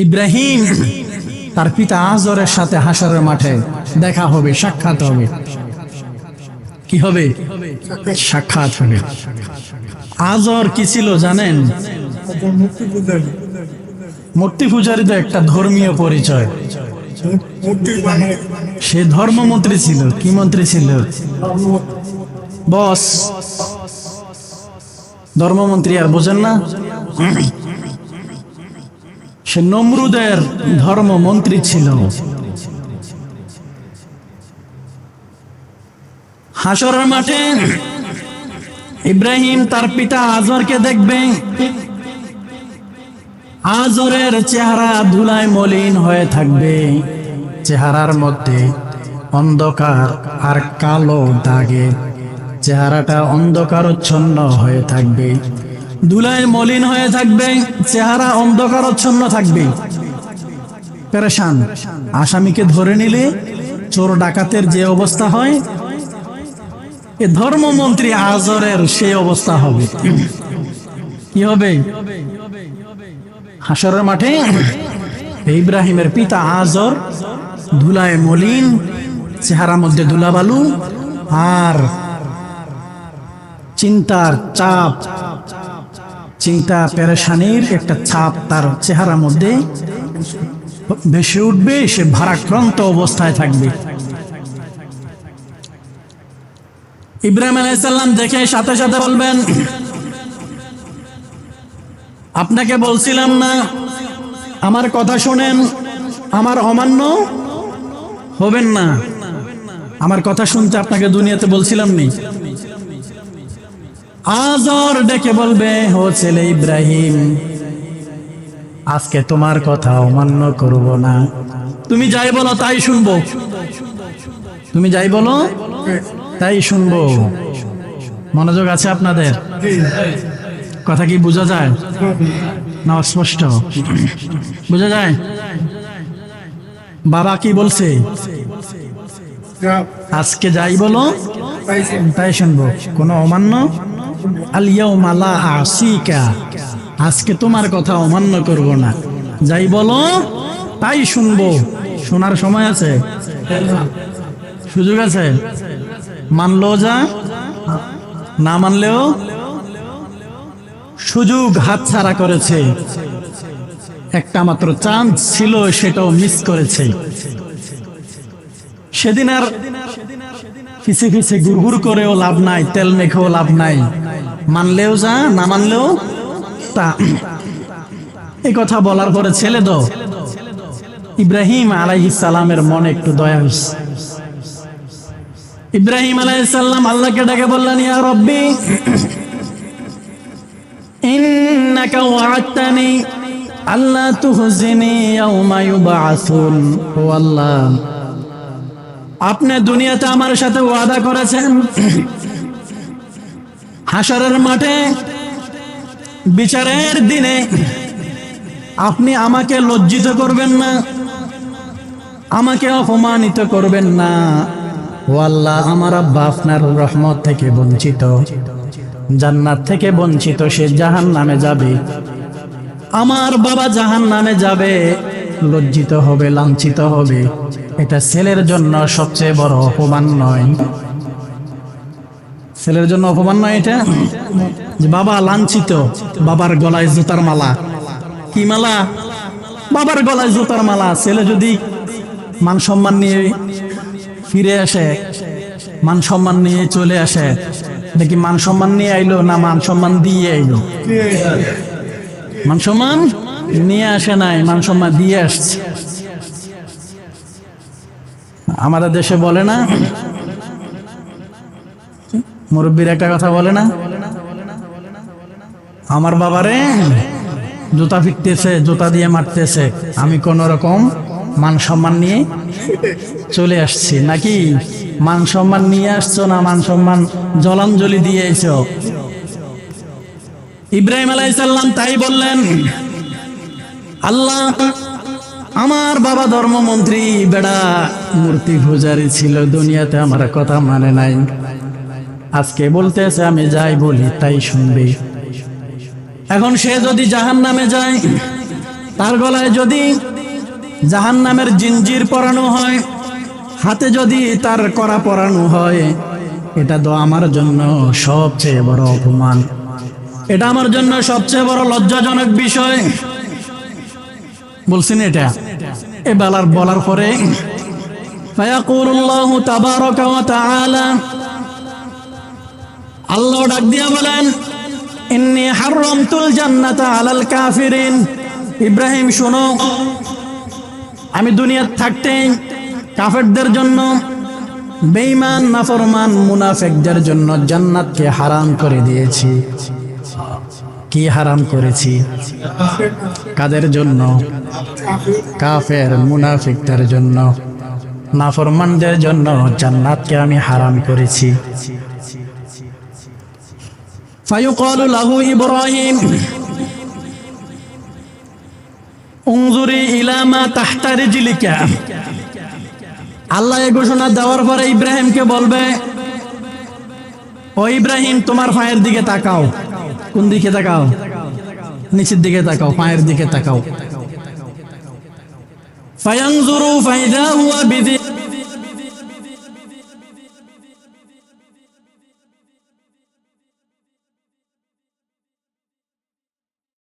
ইব্রাহিম, তার পিতা আজরের সাথে হাসরের মাঠে দেখা হবে, সাক্ষাৎ হবে। কি হবে? সাক্ষাৎ হবে। আজর কি ছিল জানেন? মূর্তি পূজারী পূজারীদের একটা ধর্মীয় পরিচয়। সে ধর্মমন্ত্রী ছিল। কি মন্ত্রী ছিল? বস। ধর্মমন্ত্রী আর বোঝেন না। সে নমরুদের ধর্মমন্ত্রী ছিল। হাসরের মাঠে ইব্রাহিম তার পিতা আজরকে দেখবে। আজরের চেহারা ধুলায় মলিন হয়ে থাকবে। চেহারার মধ্যে অন্ধকার আর কালো দাগে। চেহারাটা অন্ধকারচ্ছন্ন হয়ে থাকবে। ধুলায় মলিন হয়ে থাকবে, চেহারা অন্ধকারচ্ছন্ন থাকবে। পেরেশান, আসামিকে ধরে নিলে চোর ডাকাতের যে অবস্থা হয়, এ ধর্মমন্ত্রী আজরের সেই অবস্থা হবে। কি হবে? হাসরের মাঠে ইব্রাহিমের পিতা আজর ধুলায় মলিন চেহারার মধ্যে ধুলাবালু, আর চিন্তার চাপ চিন্তা পেরেশানির একটা ছাপ তার চেহারার মধ্যে ভেসে উঠবে, সে ভারাক্রান্ত অবস্থায় থাকবে। ইব্রাহিম আলাইসাল্লাম দেখে সাথে সাথে বলবেন, আপনাকে বলছিলাম না, আমার কথা শোনেন, আমার অমান্য হবেন না। আমার কথা শুনতে আপনাকে দুনিয়াতে বলছিলাম নি। আজর ডেকে বলবে, ও ছেলে ইব্রাহিম, আজকে তোমার কথা অমান্য করব না। তুমি যাই বলো, তাই শুনব। তুমি যাই বলো, তাই শুনব। মনোযোগ আছে আপনাদের? কথা কি বোঝা যায়? না, অস্পষ্ট। বোঝা যায়? বাবা কি বলছে? আজকে যাই বলো, তাই শুনব। কোনো অমান্য? মালা আজকে তোমার কথা অমান্য করব না। যাই বলো, তাই শুনব। শোনার সময় আছে? সুযোগ আছে? মানলেও যা? না মানলেও? সুযোগ হাতছাড়া করেছে। একটা মাত্র চান্স ছিল, সেটাও মিস করেছে। সেদিন আর ফিসে ফিসে গুড়গুড় করেও লাভ নাই, তেল মেখেও লাভ নাই। মানলেও যা, না মানলেও তা। এই কথা বলার পরে ছেলে দো ইব্রাহিম সালামের মনে একটু দয়া হয়েছে ইব্রাহিম আলাইহিস সালাম আল্লাহকে ডেকে বললেন, ইয়া রব্বি, ইন্নাকা ওয়া'আদতানি, আল্লা তুহজিনি ইয়াউমা ইউবআসুন। ও আল্লাহ, আপনি দুনিয়াতে আমার সাথে ওয়াদা করেছেন। হাসরের মাঠে, বিচারের দিনে আপনি আমাকে লজ্জিত করবেন না, আমাকে অপমানিত করবেন না। ও আল্লাহ, আমার আব্বা আপনার রহমত থেকে বঞ্চিত। জান্নাত থেকে বঞ্চিত, সে জাহান নামে যাবে। আমার বাবা জাহান নামে যাবে, লজ্জিত হবে, লাঞ্ছিত হবে। এটা ছেলের জন্য সবচেয়ে বড় অপমান নয়। ছেলের জন্য অপমান নয় এটা? যে বাবা লাঞ্ছিত, বাবার গলায় জুতার মালা। কি মালা? বাবার গলায় জুতার মালা। ছেলে যদি মান সম্মান নিয়ে ফিরে আসে, মান সম্মান নিয়ে চলে আসে দেখি মান সম্মান নিয়ে আইলো না মান সম্মান দিয়ে আইলো? মান সম্মান নিয়ে আসে নাই, মান সম্মান দিয়ে আসছে। আমাদের দেশে বলে না মুরব্বীর একটা কথা বলে না? আমার বাবারে জুতা ফিরতেছে জুতা দিয়ে মারতেছে। আমি কোন রকম মান সম্মান নিয়ে চলে আসছি। নাকি মান সম্মান নিয়ে আসছো না মান সম্মান জলাঞ্জলি দিয়ে এসো ইব্রাহিম আলাইসাল্লাম তাই বললেন, আল্লাহ আমার বাবা ধর্মমন্ত্রী, বেড়া মূর্তি পূজারি ছিল, দুনিয়াতে আমার কথা মানে নাই। আজকে বলতেছে, আমি যাই বলি, তাই শুনবে। এখন সে যদি জাহান নামে যায়, তার গলায় যদি জাহান নামের জিঞ্জির পরানো হয়, হাতে যদি তার করা পরানো হয়, এটা তো আমার জন্য সবচেয়ে বড় অপমান। এটা আমার জন্য সবচেয়ে বড় লজ্জাজনক বিষয়। বলছেন এটা? এ বেলার বলার পরে ফায়াকুল্লাহ তাবারক ওয়া তাআলা আল্লাহ ডাক দিয়া বলেন, ইন্নি হাররামতুল জান্নাতা আলাল কাফিরিন। ইব্রাহিম, শোনো, আমি দুনিয়াত থাকতে কাফেরদের জন্য বেঈমান, নাফরমান, মুনাফিকদের জন্য জান্নাতকে হারাম করে দিয়েছি। কি হারাম করেছি? কাদের জন্য? কাফের, মুনাফিকদের জন্য। নাফরমানদের জন্য জান্নাতকে আমি হারাম করেছি। ফায়ুকালু লাহু ইব্রাহিম উনজুরি ইলা মা তাহতা রিজলিকা আল্লাহ এই ঘোষণা দেওয়ার পরে ইব্রাহিমকে বলবে, ও ইব্রাহিম, তোমার পায়ের দিকে তাকাও। কোন দিকে তাকাও? নিচের দিকে তাকাও, পায়ের দিকে তাকাও। ফায়ানজুরু ফাইদা হুয়া বিদি